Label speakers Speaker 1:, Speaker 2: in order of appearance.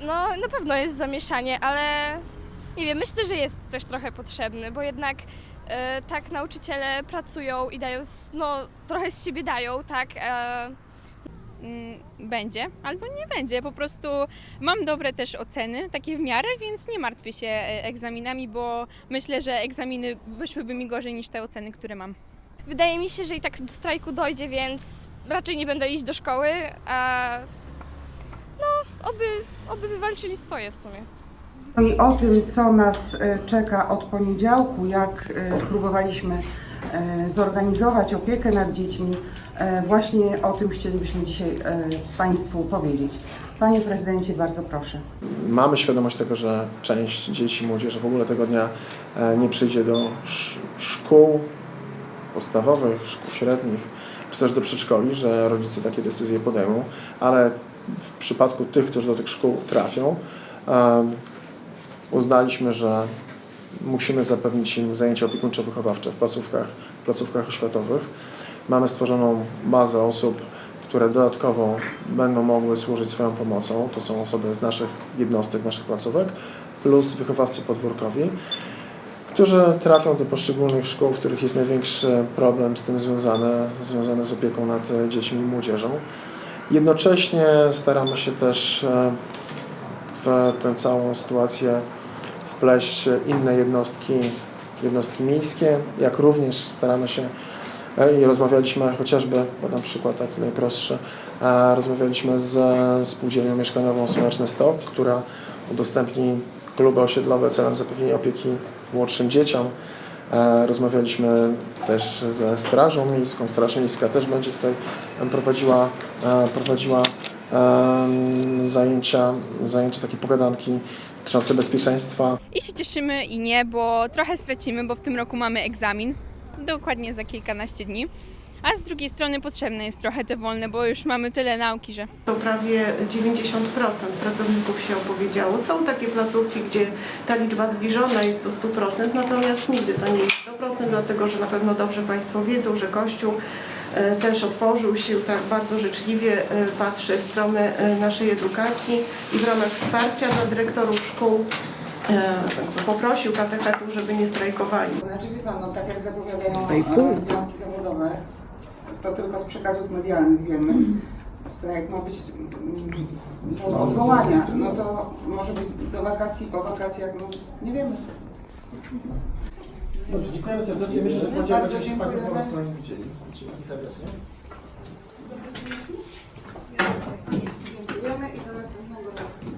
Speaker 1: No, na pewno jest zamieszanie, ale nie wiem, myślę, że jest też trochę potrzebny, bo jednak e, tak nauczyciele pracują i dają, s- no, trochę z siebie dają, tak? E,
Speaker 2: Mm, Będzie albo nie będzie. Po prostu mam dobre też oceny, takie w miarę, więc nie martwię się e, egzaminami, bo myślę, że egzaminy wyszłyby mi gorzej niż te oceny, które mam.
Speaker 1: wydaje mi się, że i tak do strajku dojdzie, więc raczej nie będę iść do szkoły, a oby, oby wywalczyli swoje w sumie.
Speaker 3: No i o tym, co nas e, czeka od poniedziałku, jak e, próbowaliśmy e, zorganizować opiekę nad dziećmi, właśnie o tym chcielibyśmy dzisiaj Państwu powiedzieć. Panie Prezydencie, bardzo proszę.
Speaker 4: Mamy świadomość tego, że część dzieci i młodzieży w ogóle tego dnia nie przyjdzie do sz- szkół podstawowych, szkół średnich, czy też do przedszkoli, że rodzice takie decyzje podejmą, ale w przypadku tych, którzy do tych szkół trafią, uznaliśmy, że musimy zapewnić im zajęcia opiekuńczo-wychowawcze w placówkach, placówkach oświatowych. Mamy stworzoną bazę osób, które dodatkowo będą mogły służyć swoją pomocą. To są osoby z naszych jednostek, naszych placówek, plus wychowawcy podwórkowi, którzy trafią do poszczególnych szkół, w których jest największy problem z tym związany, związany z opieką nad dziećmi i młodzieżą. Jednocześnie staramy się też e, w tę całą sytuację wpleść inne jednostki, jednostki miejskie, jak również staramy się e, i rozmawialiśmy chociażby, podam przykład taki najprostszy, e, rozmawialiśmy z spółdzielnią mieszkaniową Słoneczny Stok, która udostępni kluby osiedlowe celem zapewnienia opieki młodszym dzieciom. E, Rozmawialiśmy też ze Strażą Miejską. Straż Miejska też będzie tutaj prowadziła, e, prowadziła zajęcia, zajęcia takie pogadanki dotyczące bezpieczeństwa
Speaker 2: I się cieszymy i nie, bo trochę stracimy, bo w tym roku mamy egzamin, dokładnie za kilkanaście dni. A z drugiej strony potrzebne jest trochę te wolne, bo już mamy tyle nauki, że
Speaker 5: To prawie 90% pracowników się opowiedziało. Są takie placówki, gdzie ta liczba zbliżona jest do 100%, natomiast nigdy to nie jest 100%, dlatego że na pewno dobrze Państwo wiedzą, że Kościół e, też otworzył się tak bardzo życzliwie, e, patrzy w stronę e, naszej edukacji i w ramach wsparcia dla dyrektorów szkół poprosił katechetów, żeby nie strajkowali.
Speaker 3: Znaczy wie Pan, no tak jak zapowiadają e, związki zawodowe, to tylko z przekazów medialnych wiemy, strajk ma być mm, odwołania, no to może być do wakacji, po wakacjach, no nie wiemy.
Speaker 6: Dobrze, dziękujemy serdecznie. Myślę, że w poniedziałek będziemy się z Państwem po raz kolejny widzieli. Dzięki serdecznie.
Speaker 3: Dziękujemy i do następnego roku.